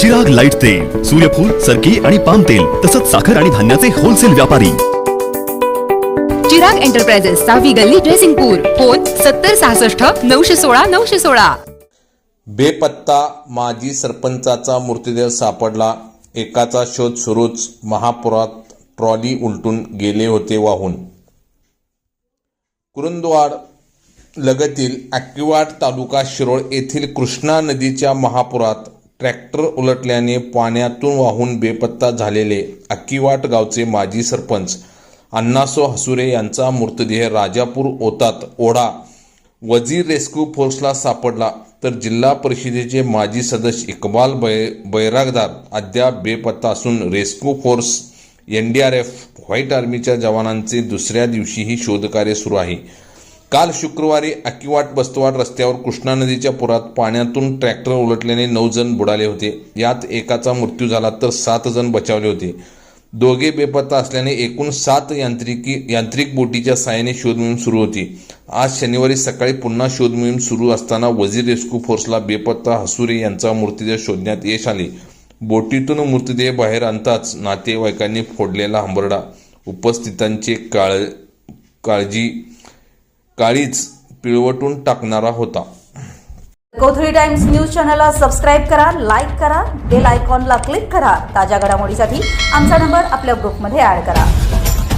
Chirag light तेल सूर्यफूल सरकी आणि पाम तेल तसंच साखर आणि धान्याचे होलसेल व्यापारी. चिराग एंटरप्राइजेस सहावी गल्ली ड्रेसिंगपूर फोन सत्तर सहासष्ट नऊशे सोळा नऊशे सोळा. बेपत्ता माजी सरपंचाचा मृतदेह सापडला. एकाचा शोध सुरूच महापुरात ट्रॉली उलटून गेले होते वाहून. कुरुंदवाड लगतील अक्किवाड तालुका शिरोळ येथील कृष्णा नदीच्या महापुरात ट्रॅक्टर उलटल्याने पाण्यातून वाहून बेपत्ता झालेले अक्किवाट गावचे माजी सरपंच अण्णासो हसुरे यांचा मृतदेह राजापूर ओतात ओढा. वजीर रेस्क्यू फोर्सला सापडला तर जिल्हा परिषदेचे माजी सदस्य इकबाल बै बैरागदार अद्याप बेपत्ता असून rescue force N D R F white आर्मीच्या जवानांचे दुसऱ्या दिवशीही शोधकार्य सुरू आहे. काल शुक्रवारी अकिवाट बस्तवाड रस्त्यावर कृष्णा नदीच्या पुरात पाण्यातून ट्रॅक्टर उलटल्याने नऊ जण बुडाले होते. यात एकाचा मृत्यू झाला तर सात जण बचावले होते. दोघे बेपत्ता असल्याने एकूण सात यांत्रिकी यांत्रिक बोटीच्या साहाय्याने शोध मोहीम सुरू होती. आज शनिवारी सकाळी पुन्हा शोध मोहीम सुरू असताना वजीर रेस्क्यू फोर्सला बेपत्ता हसुरे यांचा मृतदेह शोधण्यात यश आले. बोटीतून मृतदेह बाहेर आणताच नातेवाईकांनी फोडलेला हंबरडा उपस्थितांचे काळ काळजी काळीच पिळवटून टाकणारा होता. कोथळी टाइम्स न्यूज चॅनलला सबस्क्राईब करा लाईक करा बेल आयकॉनला क्लिक करा. ताज्या घडामोडीसाठी आमचा नंबर आपल्या ग्रुपमध्ये ऍड करा.